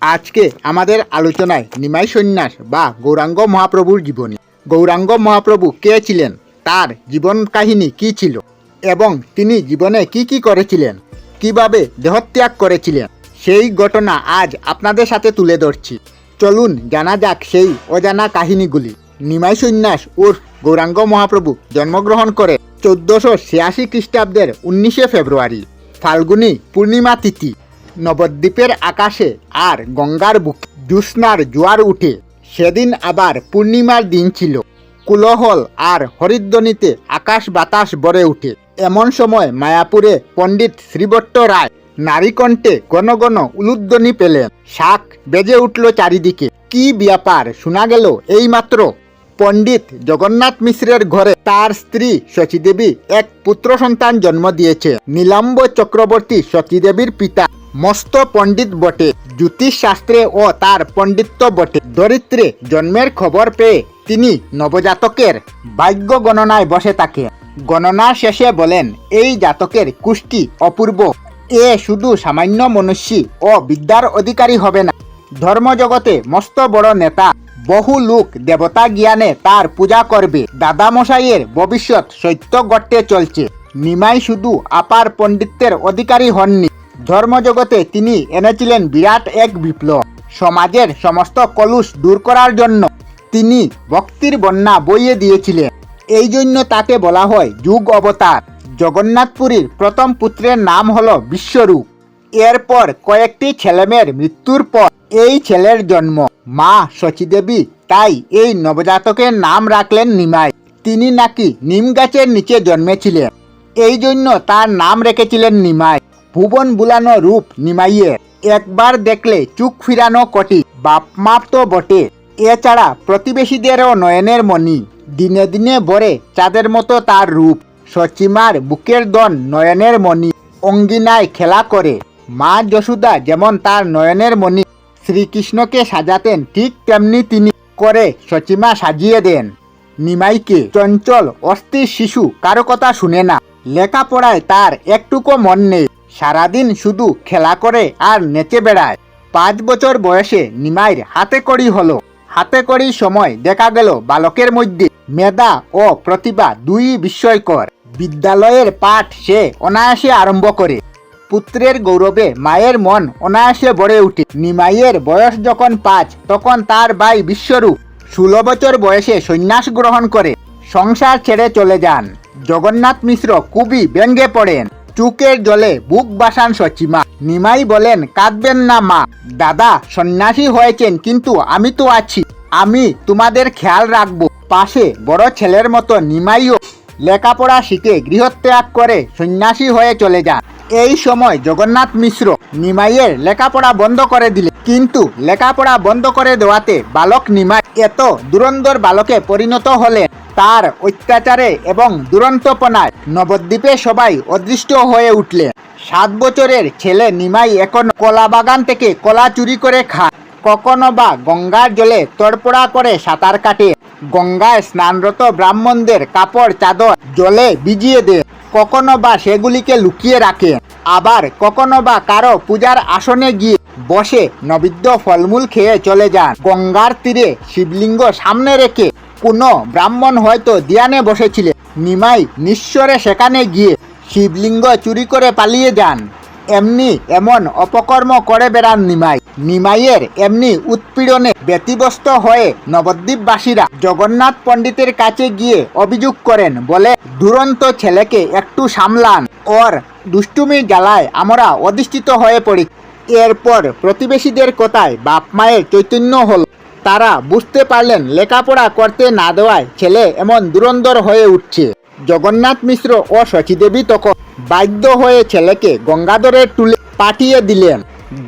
আজকে আমাদের আলোচনায় নিমাই সন্ন্যাস বা গৌরাঙ্গ মহাপ্রভুর জীবনী। গৌরাঙ্গ মহাপ্রভু কে ছিলেন? তার জীবন কাহিনী কি ছিল? এবং তিনি জীবনে কি কি করেছিলেন? কীভাবে দেহত্যাগ করেছিলেন? সেই ঘটনা আজ আপনাদের সাথে তুলে ধরছি। চলুন জানা যাক সেই অজানা কাহিনীগুলি। নিমাই সন্ন্যাস উর্ফ গৌরাঙ্গ মহাপ্রভু জন্মগ্রহণ করে চোদ্দশো ছিয়াশি খ্রিস্টাব্দের উনিশে ফেব্রুয়ারি, ফাল্গুনী পূর্ণিমা তিথি। নবদ্বীপের আকাশে আর গঙ্গার বুক জ্যোৎস্নার জোয়ার উঠে। সেদিন আবার পূর্ণিমার দিন ছিল। কুলহল আর হরিদ্বনিতে আকাশ বাতাস ভরে উঠে। এমন সময় মায়াপুরে পণ্ডিত শ্রীবট্ট রায় নারীকণ্ঠে ঘন ঘন উলুধ্বনি পেলেন। শাক বেজে উঠল চারিদিকে। কি ব্যাপার, শোনা গেল এইমাত্র? পণ্ডিত জগন্নাথ মিশ্রের ঘরে তার স্ত্রী শচীদেবী এক পুত্র সন্তান জন্ম দিয়েছে। নীলাম্ব চক্রবর্তী শচীদেবীর পিতা মস্ত পণ্ডিত বটে। জ্যোতিষ শাস্ত্রে ও তার পণ্ডিত্য বটে। দরিদ্রে জন্মের খবর পেয়ে তিনি নবজাতকের ভাগ্য গণনায় বসে থাকে। গণনা শেষে বলেন, এই জাতকের কুষ্টি অপূর্ব। এ শুধু সামান্য মনুষ্যী ও বিদ্যার অধিকারী হবে না। ধর্মজগতে মস্ত বড় নেতা, বহু লোক দেবতা জ্ঞানে তার পূজা করবে। দাদামশাইয়ের ভবিষ্যৎ সত্য গড়তে চলছে। নিমাই শুধু আপার পণ্ডিতের অধিকারী হননি। ধর্মজগতে তিনি এনেছিলেন বিরাট এক বিপ্লব। সমাজের সমস্ত কলুষ দূর করার জন্য তিনি ভক্তির বন্যা বইয়ে দিয়েছিলেন। এই জন্য তাকে বলা হয় যুগ অবতার। জগন্নাথপুরীর প্রথম পুত্রের নাম হল বিশ্বরূপ। এরপর কয়েকটি ছেলেমেয়ের মৃত্যুর পর এই ছেলের জন্ম। মা শচীদেবী তাই এই নবজাতকের নাম রাখলেন নিমাই। তিনি নাকি নিম গাছের নিচে জন্মেছিলেন। এই জন্য তার নাম রেখেছিলেন নিমাই। ভুবন বুলানো রূপ নিমাইয়ের একবার দেখলে চুক ফিরানো কটি বাপ মাপ তো বটে। এছাড়া প্রতিবেশীদেরও নয়নের মণি। দিনে দিনে ভরে চাঁদের মতো তার রূপ। সচিমার বুকের দন নয়নের মণি। অঙ্গিনায় খেলা করে। মা যশোদা যেমন তার নয়নের মণি। শ্রীকৃষ্ণকে সাজাতেন ঠিক তেমনি তিনি করে সচিমা সাজিয়ে দেন। নিমাইকে চঞ্চল অস্থির শিশু কারও কথা শুনে না। লেখাপড়ায় তার একটুকু মন নেই। সারাদিন শুধু খেলা করে আর নেচে বেড়ায়। পাঁচ বছর বয়সে নিমাইয়ের হাতে কড়ি হলো। হাতে কড়ির সময় দেখা গেল বালকের মধ্যে। মেধা ও প্রতিভা দুই বিস্ময়কর। বিদ্যালয়ের পাঠ সে অনায়াসে আরম্ভ করে। পুত্রের গৌরবে মায়ের মন অনায়াসে ভরে উঠে নিমাইয়ের বয়স যখন পাঁচ, তখন তার ভাই বিশ্বরূপ ষোলো বছর বয়সে সন্ন্যাস গ্রহণ করে। সংসার ছেড়ে চলে যান। জগন্নাথ মিশ্র খুবই ব্যঙ্গে পড়েন। চুকের জলে বুক বাসান সচিমা নিমাই বলেন, কাঁদবেন না মা। দাদা, সন্ন্যাসী হয়েছেন, কিন্তু আমি তো আছি। আমি তোমাদের খেয়াল রাখব। পাশে বড় ছেলের মতো নিমাইও লেখাপড়া শিখে গৃহত্যাগ করে সন্ন্যাসী হয়ে চলে যান। এই সময় জগন্নাথ মিশ্র নিমাইয়ের লেখাপড়া বন্ধ করে দিলে কিন্তু লেখাপড়া বন্ধ করে দেওয়াতে বালক নিমাই এত দুরন্দর বালকে পরিণত হলেন। তার অত্যাচারে এবং দুরন্তপনায় নবদ্বীপে সবাই অদৃষ্ট হয়ে উঠলেন সাত বছরের ছেলে নিমাই এখন কলা বাগান থেকে কলা চুরি করে খায়। কখনো বা গঙ্গার জলে তড়পড়া করে সাঁতার কাটে। গঙ্গায় স্নানরত ব্রাহ্মণদের কাপড় চাদর জলে ভিজিয়ে দেন কখনো বা সেগুলিকে লুকিয়ে রাখে। আবার কখনো বা কারও পূজার আসনে গিয়ে বসে নবিদ্য ফলমূল খেয়ে চলে যান। গঙ্গার তীরে শিবলিঙ্গ সামনে রেখে কোনো ব্রাহ্মণ হয়তো দিয়ানে বসেছিলেন। নিমাই নিঃস্বরে সেখানে গিয়ে শিবলিঙ্গ চুরি করে পালিয়ে যান। এমনি এমন অপকর্ম করে বেড়ান নিমাই। নিমাইয়ের এমনি উৎপীড়নে ব্যতিব্যস্ত হয়ে নবদ্বীপবাসীরা জগন্নাথ পণ্ডিতের কাছে গিয়ে অভিযোগ করেন, বলে, দুরন্ত ছেলেকে একটু সামলান, ওর দুষ্টুমির জ্বালায় আমরা অধিষ্ঠিত হয়ে পড়ি। এরপর প্রতিবেশীদের কথায় বাপ মায়ের চৈতন্য হল। তারা বুঝতে পারলেন লেখাপড়া করতে না দেওয়ায় ছেলে এমন দুরন্দর হয়ে উঠছে। জগন্নাথ মিশ্র ও শচীদেবী তখন বাধ্য হয়ে ছেলেকে গঙ্গাধরের টুলে পাঠিয়ে দিলেন।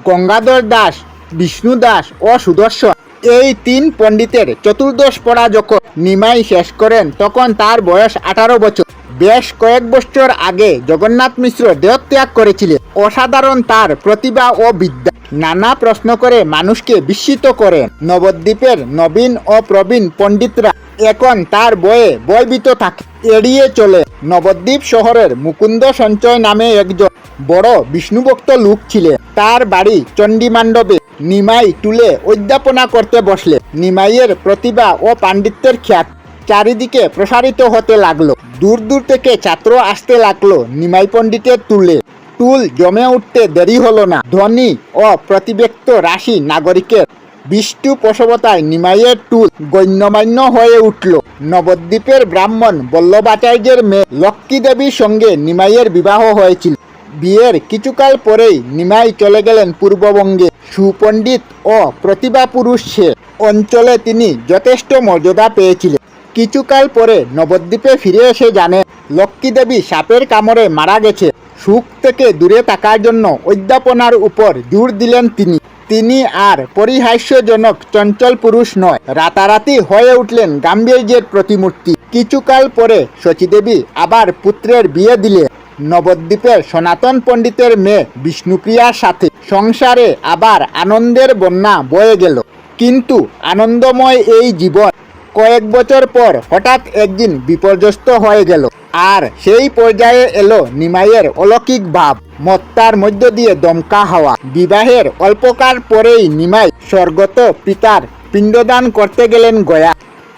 গঙ্গাধর দাস, বিষ্ণু দাস ও সুদর্শন এই তিন পণ্ডিতের চতুর্দশ পড়া যখন নিমাই শেষ করেন, তখন তার বয়স আঠারো বছর। বেশ কয়েক বছর আগে জগন্নাথ মিশ্র দেহত্যাগ করেছিলেন। অসাধারণ তার প্রতিভা ও বিদ্যা। নানা প্রশ্ন করে মানুষকে বিস্মিত করেন। নবদ্বীপের নবীন ও প্রবীণ পণ্ডিতরা এখন তার বয়ে বয়বিত থাকে। এড়িয়ে চলে নবদ্বীপ শহরের মুকুন্দ সঞ্চয় নামে একজন বড় বিষ্ণুভক্ত লোক ছিলেন। তার বাড়ি চণ্ডীমাণ্ডবে নিমাই তুলে অধ্যাপনা করতে বসলে। নিমাইয়ের প্রতিভা ও পাণ্ডিত্যের খ্যাত চারিদিকে প্রসারিত হতে লাগল। দূর দূর থেকে ছাত্র আসতে লাগল নিমাই পণ্ডিতের তুলে। টুল জমে উঠতে দেরি হলো না। ধনী ও প্রতিব্যক্ত রাশি নাগরিকের বিষ্টু প্রসবতায় নিমাইয়ের টুল গণ্যমান্য হয়ে উঠল। নবদ্বীপের ব্রাহ্মণ বল্লভাচার্যের মেয়ে লক্ষ্মী দেবীর সঙ্গে নিমাইয়ের বিবাহ হয়েছিল। বিয়ের কিছুকাল পরেই নিমাই চলে গেলেন পূর্ববঙ্গে। সুপণ্ডিত ও প্রতিভা পুরুষ সে অঞ্চলে তিনি যথেষ্ট মর্যাদা পেয়েছিলেন। কিছুকাল পরে নবদ্বীপে ফিরে এসে জানে, লক্ষ্মী দেবী সাপের কামড়ে মারা গেছে। সুখ থেকে দূরে থাকার জন্য অধ্যাপনার উপর জোর দিলেন তিনি। তিনি আর পরিহাস্যজনক চঞ্চল পুরুষ নয়, রাতারাতি হয়ে উঠলেন গাম্ভীর্যের প্রতিমূর্তি। কিছুকাল পরে শচীদেবী আবার পুত্রের বিয়ে দিলে নবদ্বীপের সনাতন পণ্ডিতের মেয়ে বিষ্ণুপ্রিয়ার সাথে। সংসারে আবার আনন্দের বন্যা বয়ে গেল। কিন্তু আনন্দময় এই জীবন কয়েক বছর পর হঠাৎ একদিন বিপর্যস্ত হয়ে গেল। আর সেই পর্যায়ে এলো নিমাইয়ের অলৌকিক ভাব। মত্তার মধ্য দিয়ে দমকা হাওয়া। বিবাহের অল্পকাল পরেই নিমাই স্বর্গত পিতার পিণ্ডদান করতে গেলেন গয়া।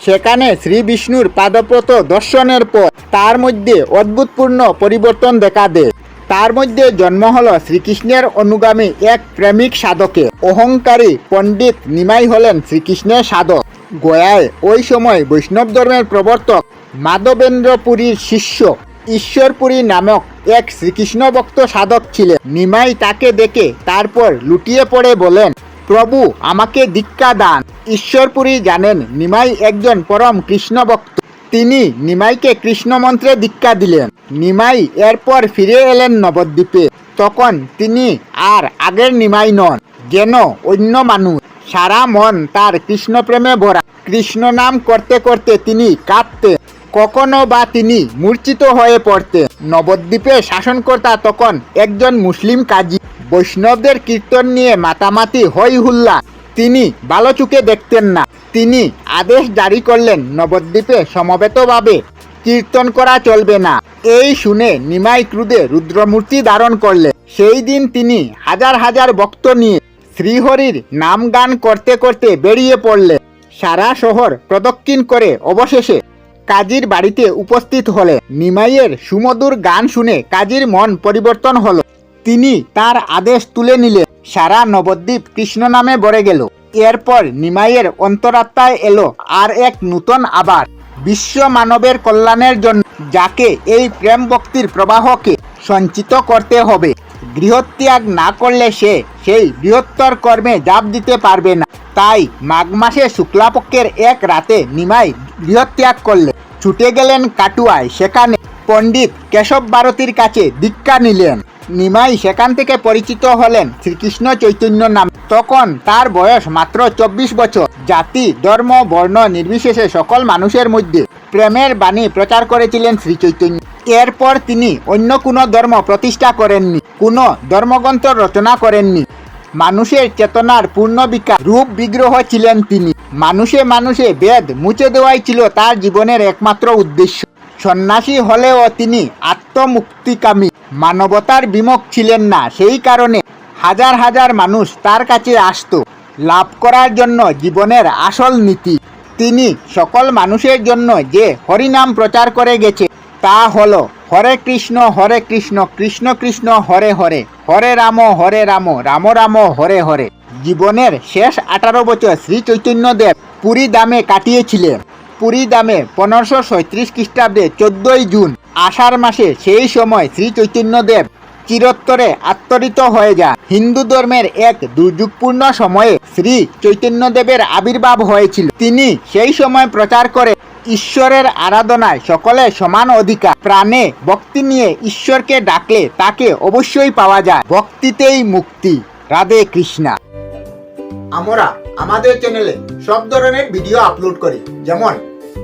সেখানে শ্রী বিষ্ণুর পাদপ্রত দর্শনের পর তার মধ্যে অদ্ভুতপূর্ণ পরিবর্তন দেখা দেয়। তার মধ্যে জন্ম হল শ্রীকৃষ্ণের অনুগামী এক প্রেমিক সাধকে। অহংকারী পণ্ডিত নিমাই হলেন শ্রীকৃষ্ণের সাধক। গয়ায় ওই সময় বৈষ্ণব ধর্মের প্রবর্তক মাধবেন্দ্রপুরীর শিষ্য ঈশ্বরপুরী নামক এক শ্রীকৃষ্ণ ভক্ত সাধক ছিলেন। নিমাই তাকে দেখে তারপর লুটিয়ে পড়ে বলেন, প্রভু, আমাকে দীক্ষা দান। ঈশ্বরপুরী জানেন, নিমাই একজন পরম কৃষ্ণ ভক্ত। তিনি নিমাইকে কৃষ্ণ মন্ত্রে দীক্ষা দিলেন। নিমাই এরপর ফিরে এলেন নবদ্বীপে। তখন তিনি আর আগের নিমাই নন, যেন অন্য মানুষ। সারা মন তার কৃষ্ণ প্রেমে ভরা। কৃষ্ণ নাম করতে করতে তিনি কাঁদতেন। কখনো বা তিনি মূর্ছিত হয়ে পড়তেন। নবদ্বীপে শাসনকর্তা তখন একজন মুসলিম কাজী। বৈষ্ণবদের কীর্তন নিয়ে মাতামাতি হই হুল্লা। তিনি ভালো চোখে দেখতেন না। তিনি আদেশ জারি করলেন, নবদ্বীপে সমবেতভাবে কীর্তন করা চলবে না। এই শুনে নিমাই ক্রুদে রুদ্রমূর্তি ধারণ করলেন। সেই দিন তিনি হাজার হাজার ভক্ত নিয়ে শ্রীহরির নাম গান করতে করতে বেরিয়ে পড়লেন। সারা শহর প্রদক্ষিণ করে অবশেষে কাজীর বাড়িতে উপস্থিত হলে নিমাইয়ের সুমধুর গান শুনে কাজীর মন পরিবর্তন হলো। তিনি তার আদেশ তুলে নিলেন সারা নবদ্বীপ কৃষ্ণ নামে ভরে গেল। এরপর নিমাইয়ের অন্তরাত্মায় এলো আর এক নূতন আবার বিশ্ব মানবের কল্যাণের জন্য যাকে এই প্রেম ভক্তির প্রবাহকে সঞ্চিত করতে হবে। গৃহত্যাগ না করলে সে সেই বৃহত্তর কর্মে জাপ দিতে পারবে না। তাই মাঘ মাসে শুক্লাপক্ষের এক রাতে নিমাই গৃহত্যাগ করলে। ছুটে গেলেন কাটুয়ায়, সেখানে পণ্ডিত কেশব ভারতীর কাছে দীক্ষা নিলেন। নিমাই সেখান থেকে পরিচিত হলেন শ্রীকৃষ্ণ চৈতন্য নাম। তখন তার বয়স মাত্র চব্বিশ বছর। জাতি, ধর্ম, বর্ণ নির্বিশেষে সকল মানুষের মধ্যে প্রেমের বাণী প্রচার করেছিলেন শ্রী চৈতন্য এরপর তিনি অন্য কোনো ধর্ম প্রতিষ্ঠা করেননি, কোনো ধর্মগ্রন্থ রচনা করেননি। মানুষের চেতনার পূর্ণ বিকাশ রূপ বিগ্রহ ছিলেন তিনি। মানুষে মানুষে বেদ মুছে দেওয়াই ছিল তার জীবনের একমাত্র উদ্দেশ্য। সন্ন্যাসী হলেও তিনি আত্মমুক্তিকামী। মানবতার বিমুখ ছিলেন না, সেই কারণে হাজার হাজার মানুষ তার কাছে আসত। লাভ করার জন্য জীবনের আসল নীতি। তিনি সকল মানুষের জন্য যে হরিনাম প্রচার করে গেছে, তা হলো, হরে কৃষ্ণ হরে কৃষ্ণ কৃষ্ণ কৃষ্ণ, হরে হরে। হরে রাম হরে রাম রাম রাম, হরে হরে। জীবনের শেষ আঠারো বছর শ্রী চৈতন্যদেব পুরী দামে কাটিয়েছিলেন। পুরী দামে পনেরোশো সৈত্রিশ খ্রিস্টাব্দে চোদ্দই জুন আষাঢ় মাসে সেই সময় শ্রী চৈতন্যদেব চিরত্তরে আত্মরিত হয়ে যান। হিন্দু ধর্মের এক দুর্যোগপূর্ণ সময়ে শ্রী চৈতন্যদেবের আবির্ভাব হয়েছিল। তিনি সেই সময় প্রচার করে ঈশ্বরের আরাধনায় সকলের সমান অধিকার। প্রাণে ভক্তি নিয়ে ঈশ্বরকে ডাকলে তাকে অবশ্যই পাওয়া যায়। ভক্তিতেই মুক্তি। রাধে কৃষ্ণা। আমরা আমাদের চ্যানেলে সব ধরনের ভিডিও আপলোড করি। যেমন